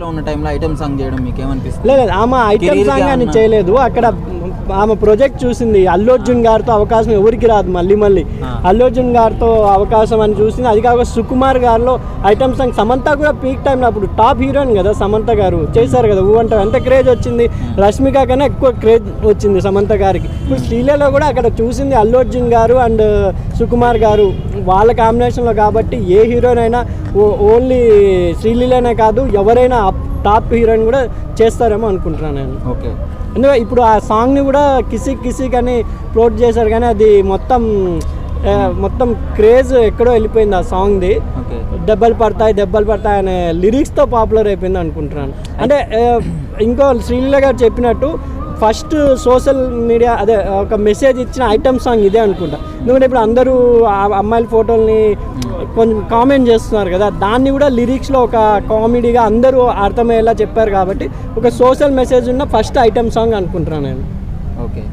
లో ఉన్న టైంలో ఐటమ్ సాంగ్ చేయడం మీకు ఏమనిపిస్తుంది లేదు. ఆమె ఐటమ్ సాంగ్ అని చేయలేదు. అక్కడ ఆమె ప్రాజెక్ట్ చూసింది. అల్లు అర్జున్ గారితో అవకాశం ఎవరికి రాదు మళ్ళీ మళ్ళీ. అల్లు అర్జున్ గారితో అవకాశం అని చూసింది. అది కాక సుకుమార్ గారిలో ఐటమ్ సాంగ్ సమంత కూడా పీక్ టైంలో అప్పుడు టాప్ హీరోయిన్ కదా సమంత గారు చేశారు కదా. ఊ అంటే ఎంత క్రేజ్ వచ్చింది. రష్మిక కన్నా ఎక్కువ క్రేజ్ వచ్చింది సమంత గారికి. ఇప్పుడు శ్రీలలో కూడా అక్కడ చూసింది అల్లు అర్జున్ గారు అండ్ సుకుమార్ గారు వాళ్ళ కాంబినేషన్లో కాబట్టి ఏ హీరోయిన్ అయినా ఓన్లీ శ్రీలీలనే కాదు ఎవరైనా టాప్ హీరోయిన్ కూడా చేస్తారేమో అనుకుంటున్నాను నేను. ఓకే. ఎందుకంటే ఇప్పుడు ఆ సాంగ్ని కూడా కిసిక్ కిసిక్ అని ప్లోట్ చేశారు కానీ అది మొత్తం మొత్తం క్రేజ్ ఎక్కడో వెళ్ళిపోయింది ఆ సాంగ్ది. దెబ్బలు పడతాయి దెబ్బలు పడతాయి అనే లిరిక్స్తో పాపులర్ అయిపోయింది అనుకుంటున్నాను. అంటే ఇంకో శ్రీలీల గారు చెప్పినట్టు ఫస్ట్ సోషల్ మీడియా అదే ఒక మెసేజ్ ఇచ్చిన ఐటమ్ సాంగ్ ఇదే అనుకుంటా. ఎందుకంటే ఇప్పుడు అందరూ ఆ అమ్మాయిల ఫోటోల్ని కొంచెం కామెంట్ చేస్తున్నారు కదా దాన్ని కూడా లిరిక్స్లో ఒక కామెడీగా అందరూ అర్థమయ్యేలా చెప్పారు కాబట్టి ఒక సోషల్ మెసేజ్ ఉన్న ఫస్ట్ ఐటమ్ సాంగ్ అనుకుంటున్నాను నేను. ఓకే.